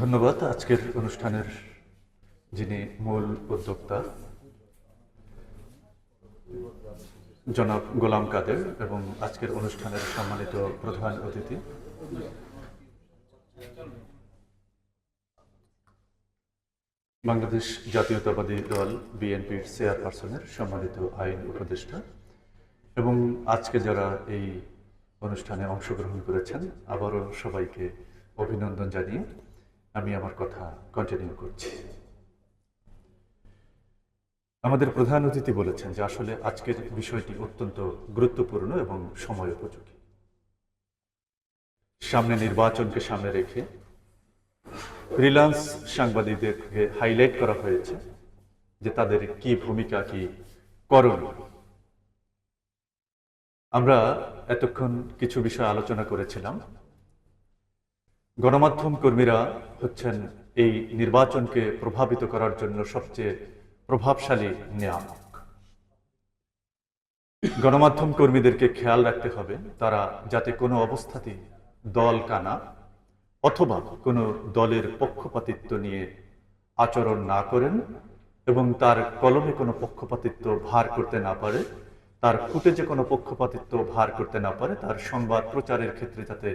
ধন্যবাদ আজকের অনুষ্ঠানের যিনি মূল উদ্যোক্তা, জনাব গোলাম কাদের এবং আজকের অনুষ্ঠানের সম্মানিত প্রধান অতিথি। বাংলাদেশ জাতীয়তাবাদী দল বিএনপির চেয়ারপারসনের সম্মানিত আইন উপদেষ্টা এবং আজকে যারা এই অনুষ্ঠানে অংশগ্রহণ করেছেন, আবারও সবাইকে অভিনন্দন জানিয়ে আমি আমার কথা কন্টিনিউ করছি। আমাদের প্রধান অতিথি বলেছেন যে আসলে আজকের বিষয়টি অত্যন্ত গুরুত্বপূর্ণ এবং সময় উপযোগী। সামনে নির্বাচনকে সামনে রেখে ফ্রিল্যান্স সাংবাদিকদেরকে হাইলাইট করা হয়েছে যে তাদের কি ভূমিকা, কি করণীয়। আমরা এতক্ষণ কিছু বিষয় আলোচনা করেছিলাম। গণমাধ্যম কর্মীরা হচ্ছেন এই নির্বাচনকে প্রভাবিত করার জন্য সবচেয়ে প্রভাবশালী নিয়ামক। গণমাধ্যম কর্মীদেরকে খেয়াল রাখতে হবে, তারা যাতে কোনো অবস্থাতেই দল কানা অথবা কোনো দলের পক্ষপাতিত্ব নিয়ে আচরণ না করেন এবং তার কলমে কোনো পক্ষপাতিত্ব ভার করতে না পারে, তার ফুটেজে কোনো পক্ষপাতিত্ব ভার করতে না পারে, তার সংবাদ প্রচারের ক্ষেত্রে যাতে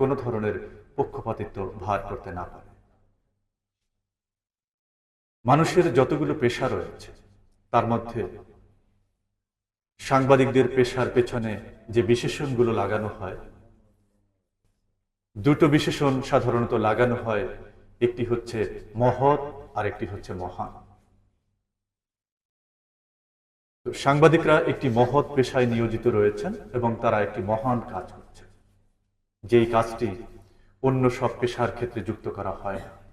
কোনো ধরনের পক্ষপাতিত্ব ভার করতে না পারে। মানুষের যতগুলো পেশা রয়েছে, তার মধ্যে সাংবাদিকদের পেশার পেছনে যে বিশেষণগুলো লাগানো হয়, দুটো বিশেষণ সাধারণত লাগানো হয়, একটি হচ্ছে মহৎ আর একটি হচ্ছে মহান। সাংবাদিকরা একটি মহৎ পেশায় নিয়োজিত রয়েছেন এবং তারা একটি মহান কাজ করছে যেই কাজটি অন্য সব পেশার ক্ষেত্রে যুক্ত করা হয়। না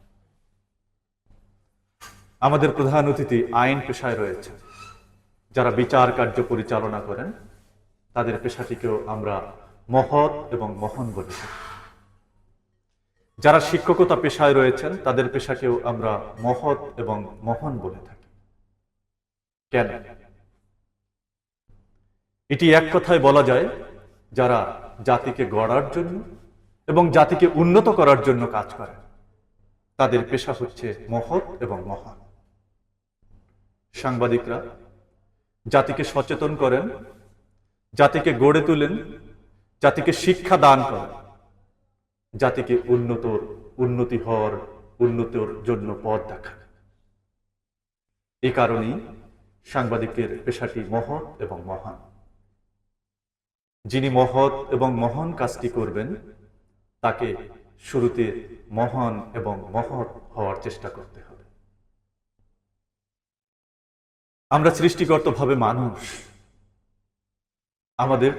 আমাদের প্রধান অতিথি আইন পেশায় রয়েছে যারা বিচার কার্য পরিচালনা করেন, তাদের পেশাটিকেও আমরা মহৎ এবং মহান বলে। যারা শিক্ষকতা পেশায় রয়েছেন, তাদের পেশাকেও আমরা মহৎ এবং মহান বলে থাকি। কেন? এটি এক কথায় বলা যায়, যারা জাতিকে গড়ার জন্য এবং জাতিকে উন্নত করার জন্য কাজ করে। তাদের পেশা হচ্ছে মহৎ এবং মহান। সাংবাদিকরা, জাতিকে সচেতন করেন, জাতিকে গড়ে তোলেন, জাতিকে শিক্ষা দান করেন। জাতিকে উন্নত উন্নতি হওয়ার উন্নতির জন্য পথ দেখান। এই কারণেই সাংবাদিকের পেশাটি মহৎ এবং মহান। যিনি মহৎ এবং মহান কাজটি করবেন তাকে শুরুতে মহান এবং মহৎ হওয়ার চেষ্টা করতে হবে। আমরা সৃষ্টিগতভাবে মানুষ। আমাদের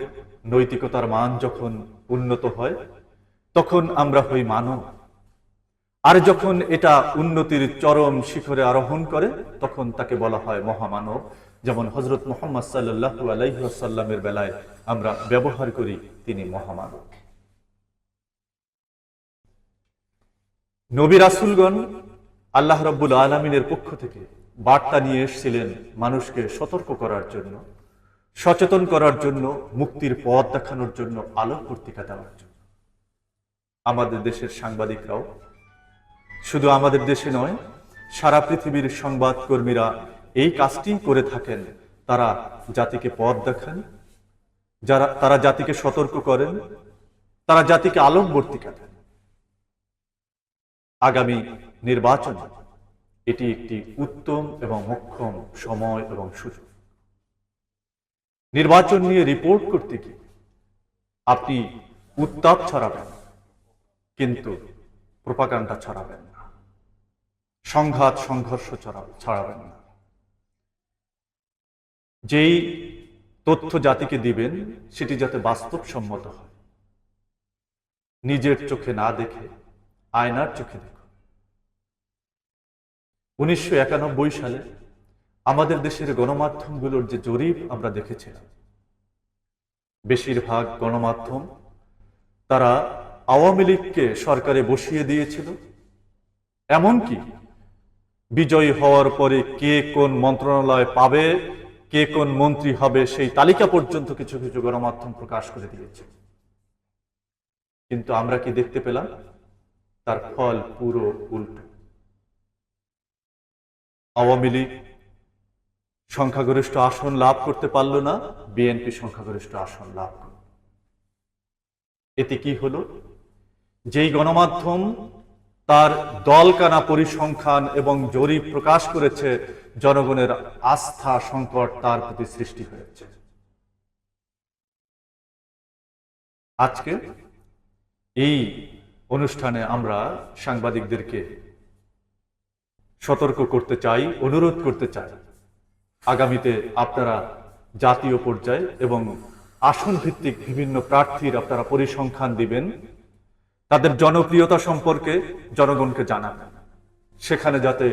নৈতিকতার মান যখন উন্নত হয়, তখন আমরা হই মানব। আর যখন এটা উন্নতির চরম শিখরে আরোহণ করে, তখন তাকে বলা হয় মহামানব। যেমন হজরত মোহাম্মদ সাল্লাহু আলাইসাল্লামের বেলায় আমরা ব্যবহার করি, তিনি মহামানব। নবী রাসুলগণ আল্লাহ রব্বুল আলমিনের পক্ষ থেকে বার্তা নিয়ে এসেছিলেন মানুষকে সতর্ক করার জন্য, সচেতন করার জন্য, মুক্তির পথ দেখানোর জন্য আলোক পত্রিকা দেওয়ার জন্য। আমাদের দেশের সাংবাদিকরাও, শুধু আমাদের দেশে নয়, সারা পৃথিবীর সংবাদ কর্মীরা এই কাজটি করে থাকেন। তারা জাতিকে পথ দেখান, যারা, তারা জাতিকে সতর্ক করেন, তারা জাতিকে আলোকবর্তিকা দেন। আগামী নির্বাচন এটি একটি উত্তম এবং মক্ষম সময় এবং সুযোগ। নির্বাচন নিয়ে রিপোর্ট করতে গিয়ে আপনি উত্তাপ ছড়াবেন, কিন্তু প্রপাগান্ডা ছড়াবেন না। সংঘাত, সংঘর্ষ ছড়াবেন না। যেই তথ্য জাতিকে দিবেন, সেটি যাতে বাস্তবসম্মত হয়। নিজের চোখে না দেখে, আয়নার চোখে দেখুন উনিশশো একানব্বই সালে আমাদের দেশের গণমাধ্যমগুলোর যে জরিপ আমরা দেখেছিলাম, বেশিরভাগ গণমাধ্যম তারা আওয়ামী লীগকে সরকারে বসিয়ে দিয়েছিল, এমনকি বিজয়ী হওয়ার পরে কে কোন মন্ত্রণালয় পাবে, কে কোন মন্ত্রী হবে সেই তালিকা পর্যন্ত কিছু কিছু গণমাধ্যম প্রকাশ করে দিয়েছে। কিন্তু আমরা কি দেখতে পেলাম? তার ফল পুরো উল্টো। আওয়ামী লীগ সংখ্যাগরিষ্ঠ আসন লাভ করতে পারল না, বিএনপি সংখ্যাগরিষ্ঠ আসন লাভ করল। এতে কি হলো? যেই গণমাধ্যম তার দলকানা পরিসংখ্যান এবং জরিপ প্রকাশ করেছে, জনগণের আস্থা সংকট তার প্রতি সৃষ্টি হয়েছে। আজকে এই অনুষ্ঠানে আমরা সাংবাদিকদেরকে সতর্ক করতে চাই, অনুরোধ করতে চাই। আগামীতে আপনারা জাতীয় পর্যায়ে এবং আসন ভিত্তিক বিভিন্ন প্রার্থীর আপনারা পরিসংখ্যান দিবেন। তাদের জনপ্রিয়তা সম্পর্কে জনগণকে জানাবেন সেখানে যাতে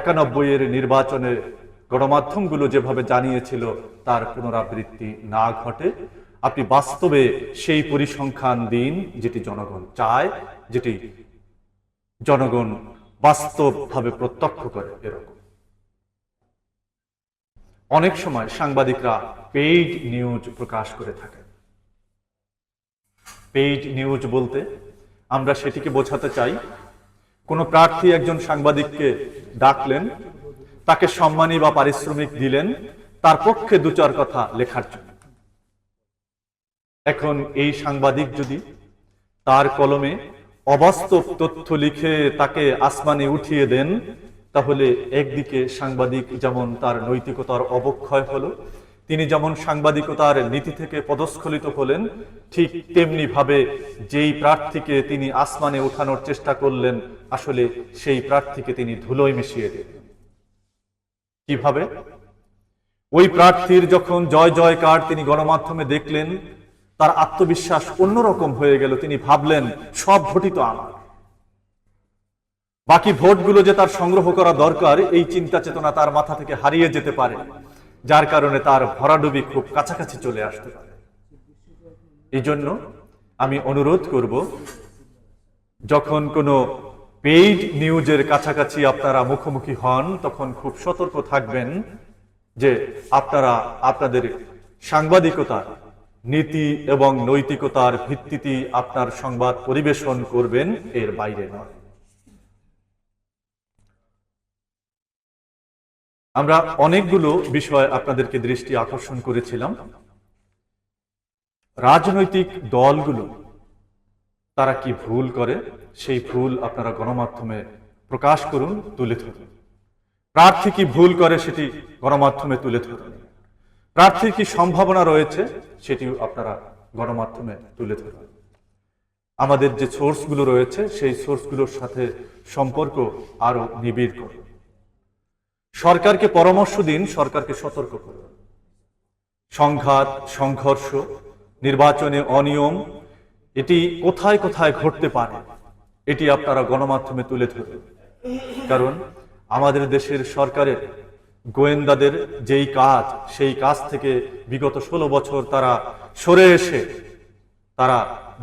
একানব্বই এর নির্বাচনে গণমাধ্যমগুলো যেভাবে জানিয়েছিল, তার পুনরাবৃত্তি না ঘটে। আপনি বাস্তবে সেই পরিসংখ্যান দিন যেটি জনগণ চায়, যেটি জনগণ বাস্তবভাবে প্রত্যক্ষ করে এরকম। অনেক সময় সাংবাদিকরা পেইড নিউজ প্রকাশ করে থাকে। পেইড নিউজ বলতে আমরা সেটিকে বোঝাতে চাই, কোন প্রার্থী একজন সাংবাদিককে ডাকলেন, তাকে সম্মানী বা পারিশ্রমিক দিলেন, তার পক্ষে দু চার কথা লেখার জন্য। এখন এই সাংবাদিক যদি তার কলমে অবাস্তব তথ্য লিখে তাকে আসমানে উঠিয়ে দেন, তাহলে একদিকে সাংবাদিক যেমন তার নৈতিকতার অবক্ষয় হলো, তিনি যেমন সাংবাদিকতার নীতি থেকে পদস্খলিত হলেন, ঠিক তেমনি ভাবে যেই প্রার্থীকে তিনি আসমানে উঠানোর চেষ্টা করলেন, আসলে সেই প্রার্থীকে তিনি ধুলোয় মিশিয়ে দিলেন। কীভাবে? ওই প্রার্থীর যখন জয় জয়কার তিনি গণমাধ্যমে দেখলেন তার আত্মবিশ্বাস অন্যরকম হয়ে গেল। তিনি ভাবলেন, সব ভোটই তো আমার। বাকি ভোটগুলো যে তার সংগ্রহ করা দরকার, এই চিন্তা চেতনা তার মাথা থেকে হারিয়ে যেতে পারে। যার কারণে তার ভরাডুবি খুব কাছাকাছি চলে আসতে পারে। এই জন্য আমি অনুরোধ করব, যখন কোনো পেইড নিউজের কাছাকাছি আপনারা মুখোমুখি হন, তখন খুব সতর্ক থাকবেন যে আপনারা, আপনাদের সাংবাদিকতার নীতি এবং নৈতিকতার ভিত্তিতে আপনার সংবাদ পরিবেশন করবেন, এর বাইরে নয়। আমরা অনেকগুলো বিষয় আপনাদেরকে দৃষ্টি আকর্ষণ করেছিলাম। রাজনৈতিক দলগুলো, তারা কি ভুল করে, সেই ভুল আপনারা গণমাধ্যমে প্রকাশ করুন, তুলে ধরুন। প্রার্থী কি ভুল করে, সেটি গণমাধ্যমে তুলে ধরুন। প্রার্থীর কি সম্ভাবনা রয়েছে, সেটিও আপনারা গণমাধ্যমে তুলে ধরুন। আমাদের যে সোর্সগুলো রয়েছে, সেই সোর্সগুলোর সাথে সম্পর্ক আরও নিবিড় করুন। সরকারকে পরামর্শ দিন, সরকারকে সতর্ক করুন। সংঘাত, সংঘর্ষ, নির্বাচনে অনিয়ম, এটি কোথায় কোথায় ঘটতে পারে, এটি আপনারা গণমাধ্যমে তুলে ধরুন। কারণ আমাদের দেশের সরকারের গোয়েন্দাদের যেই কাজ, সেই কাজ থেকে বিগত ষোলো বছর তারা সরে এসে তারা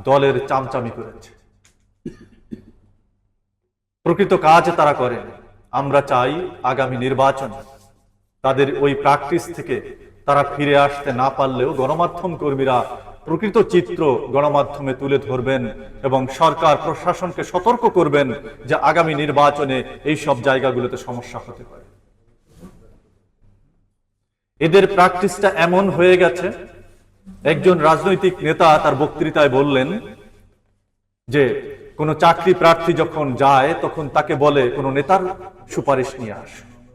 দলের চামচামি করেছে। প্রকৃত কাজ তারা করেন। আমরা চাই আগামী নির্বাচন তাদের ওই প্র্যাকটিস থেকে তারা ফিরে আসতে না পারলেও গণমাধ্যম কর্মীরা প্রকৃত চিত্র গণমাধ্যমে তুলে ধরবেন এবং সরকার প্রশাসনকে সতর্ক করবেন যে আগামী নির্বাচনে এই সব জায়গাগুলোতে সমস্যা হতে পারে। এদের প্র্যাকটিসটা এমন হয়ে গেছে, একজন রাজনৈতিক নেতা তার বক্তৃতায় বললেন যে, কোনো চাকরি প্রার্থী যখন যায়, তখন তাকে বলে, কোনো নেতার সুপারিশ নিয়ে আস।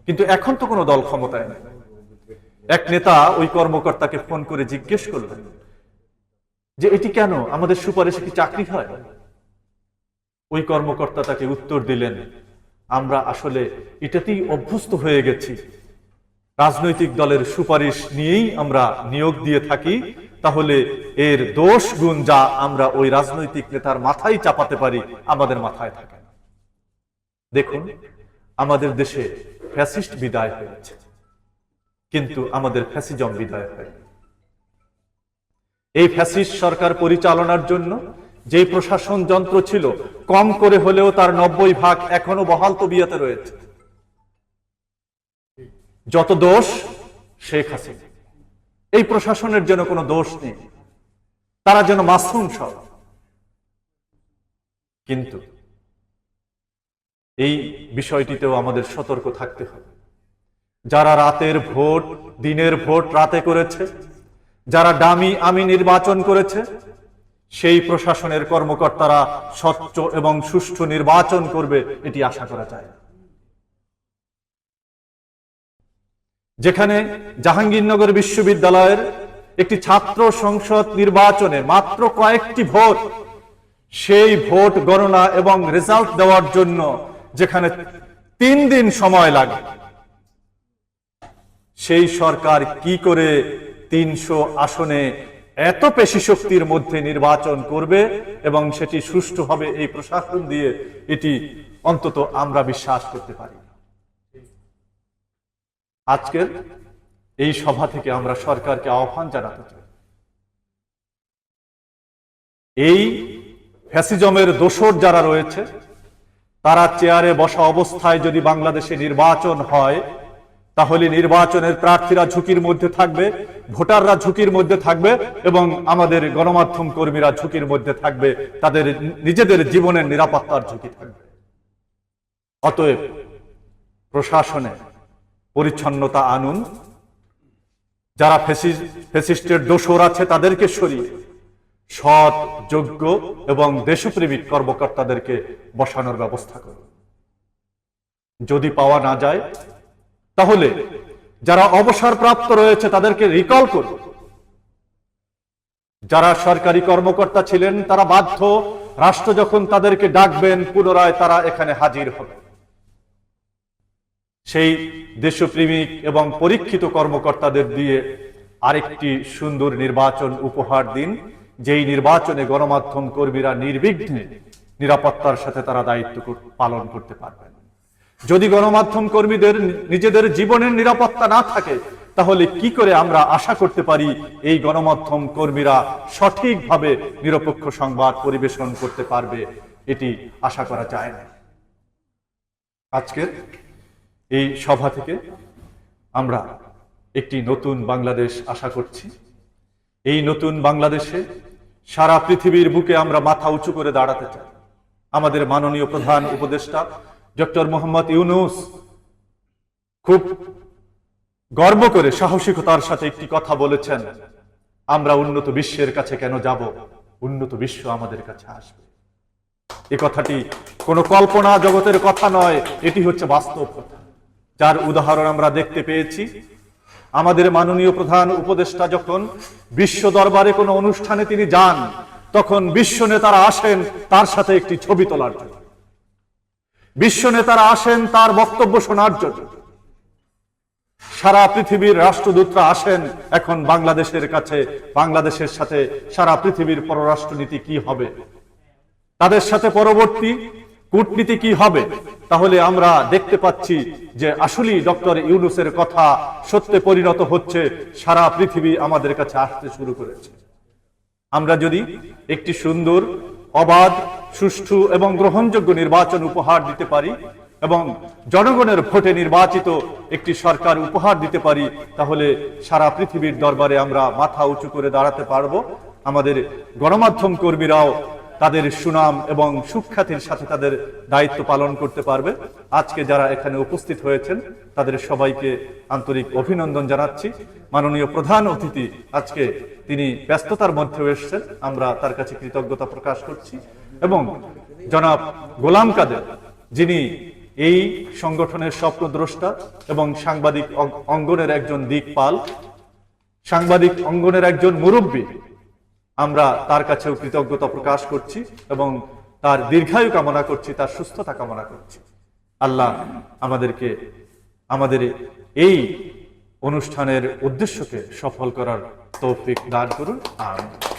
কিন্তু এখন তো কোনো দল ক্ষমতায় নেই। এক নেতা ওই কর্মকর্তাকে ফোন করে জিজ্ঞেস করলেন যে, এটি কেন? আমাদের সুপারিশে কি চাকরি হয়? ওই কর্মকর্তা তাকে উত্তর দিলেন, আমরা আসলে এটাতেই অভ্যস্ত হয়ে গেছি। রাজনৈতিক দলের সুপারিশ নিয়েই আমরা নিয়োগ দিয়ে থাকি, তাহলে এর দোষ গুণ যা আমরা ওই রাজনৈতিক নেতার মাথায় চাপাতে পারি, আমাদের মাথায় থাকে না। দেখুন, আমাদের দেশে ফ্যাসিস্ট বিদায় হয়েছে, কিন্তু আমাদের ফ্যাসিজম বিদায় হয় এই ফ্যাসিস্ট সরকার পরিচালনার জন্য যে প্রশাসন যন্ত্র ছিল, কম করে হলেও তার নব্বই ভাগ এখনও বহাল তবিয়াতে রয়েছে। যত দোষ শেখ হাসিনা। এই প্রশাসনের যেন কোনো দোষ নেই। তারা যেন মাসুম সব। কিন্তু এই বিষয়টিতেও আমাদের সতর্ক থাকতে হবে। যারা রাতের ভোট, দিনের ভোট রাতে করেছে, যারা ডামি আমি নির্বাচন করেছে, সেই প্রশাসনের কর্মকর্তারা স্বচ্ছ এবং সুষ্ঠু নির্বাচন করবে, এটি আশা করা যায় যেখানে জাহাঙ্গীরনগর বিশ্ববিদ্যালয়ের একটি ছাত্র সংসদ নির্বাচনে মাত্র কয়েকটি ভোট, সেই ভোট গণনা এবং রেজাল্ট দেওয়ার জন্য যেখানে তিন দিন সময় লাগে সেই সরকার কি করে তিনশো আসনে এত পেশি শক্তির মধ্যে নির্বাচন করবে এবং সেটি সুষ্ঠুভাবে এই প্রশাসন দিয়ে এটি অন্তত আমরা বিশ্বাস করতে পারি। আজকের এই সভা থেকে আমরা সরকারকে আহ্বান জানাতে চাই। এই ফ্যাসিজমের দোসর যারা রয়েছে, তারা চেয়ারে বসা অবস্থায় যদি বাংলাদেশে নির্বাচন হয়, তাহলে নির্বাচনের প্রার্থীরা ঝুঁকির মধ্যে থাকবে, ভোটাররা ঝুঁকির মধ্যে থাকবে এবং আমাদের গণমাধ্যম কর্মীরা ঝুঁকির মধ্যে থাকবে, তাদের নিজেদের জীবনের নিরাপত্তার ঝুঁকি থাকবে। অতএব প্রশাসনে পরিচ্ছন্নতা আনুন। যারা ফেসিস- ফেসিস্টের দোষর আছে, তাদেরকে সরিয়ে সৎ, যোগ্য এবং দেশপ্রেমিক কর্মকর্তাদেরকে বসানোর ব্যবস্থা করুন। যদি পাওয়া না যায়, তাহলে যারা অবসরপ্রাপ্ত রয়েছে, তাদেরকে রিকল করুন। যারা সরকারি কর্মকর্তা ছিলেন, তারা বাধ্য। রাষ্ট্র যখন তাদেরকে ডাকবেন, পুনরায় তারা এখানে হাজির হবে সেই দেশপ্রেমিক এবং পরীক্ষিত কর্মকর্তাদের দিয়ে আরেকটি সুন্দর নির্বাচন উপহার দিন, যেই নির্বাচনে গণমাধ্যম কর্মীরা নির্বিঘ্নে নিরাপত্তার সাথে তারা দায়িত্ব পালন করতে পারবেন। যদি গণমাধ্যম কর্মীদের নিজেদের জীবনের নিরাপত্তা না থাকে, তাহলে কি করে আমরা আশা করতে পারি এই গণমাধ্যম কর্মীরা সঠিকভাবে নিরপেক্ষ সংবাদ পরিবেশন করতে পারবে? এটি আশা করা যায় না। আজকের এই সভা থেকে আমরা একটি নতুন বাংলাদেশ আশা করছি। এই নতুন বাংলাদেশে সারা পৃথিবীর বুকে আমরা মাথা উঁচু করে দাঁড়াতে চাই। আমাদের মাননীয় প্রধান উপদেষ্টা, ডক্টর মোহাম্মদ ইউনুস, খুব গর্ব করে সাহসিকতার সাথে একটি কথা বলেছেন, আমরা উন্নত বিশ্বের কাছে কেন যাব? উন্নত বিশ্ব আমাদের কাছে আসবে। এ কথাটি কোনো কল্পনা জগতের কথা নয়, এটি হচ্ছে বাস্তব কথা। যার উদাহরণ আমরা দেখতে পেয়েছি। আমাদের মাননীয় প্রধান উপদেষ্টা যখন বিশ্ব দরবারে কোনো অনুষ্ঠানে তিনি যান, তখন বিশ্ব নেতারা আসেন তার সাথে একটি ছবি তোলার জন্য। বিশ্ব নেতারা আসেন তার বক্তব্য শোনার জন্য। সারা পৃথিবীর রাষ্ট্রদূতরা আসেন, এখন বাংলাদেশের কাছে, বাংলাদেশের সাথে সারা পৃথিবীর পররাষ্ট্রনীতি কি হবে? তাদের সাথে পরবর্তী কূটনীতি কি হবে? তাহলে আমরা দেখতে পাচ্ছি যে আসলেই ডক্টর ইউনুসের কথা সত্যে পরিণত হচ্ছে, সারা পৃথিবী আমাদের কাছে আসতে শুরু করেছে। আমরা যদি একটি সুন্দর, অবাধ, সুষ্ঠু এবং গ্রহণযোগ্য নির্বাচন উপহার দিতে পারি এবং জনগণের ভোটে নির্বাচিত একটি সরকার উপহার দিতে পারি, তাহলে সারা পৃথিবীর দরবারে আমরা মাথা উঁচু করে দাঁড়াতে পারব। আমাদের গণমাধ্যম কর্মীরাও তাদের সুনাম এবং সুখ্যাতির সাথে তাদের দায়িত্ব পালন করতে পারবে। আজকে যারা এখানে উপস্থিত হয়েছেন, তাদের সবাইকে আন্তরিক অভিনন্দন জানাচ্ছি। মাননীয় প্রধান অতিথি আজকে তিনি ব্যস্ততার মধ্যে এসেছেন, আমরা তার কাছে কৃতজ্ঞতা প্রকাশ করছি। এবং জনাব গোলাম কাদের, যিনি এই সংগঠনের স্বপ্নদ্রষ্টা এবং সাংবাদিক অঙ্গনের একজন দিকপাল, সাংবাদিক অঙ্গনের একজন মুরব্বী আমরা তার কাছেও কৃতজ্ঞতা প্রকাশ করছি এবং তার দীর্ঘায়ু কামনা করছি, তার সুস্থতা কামনা করছি। আল্লাহ আমাদেরকে, আমাদের এই অনুষ্ঠানের উদ্দেশ্যকে সফল করার তৌফিক দান করুন। আমিন।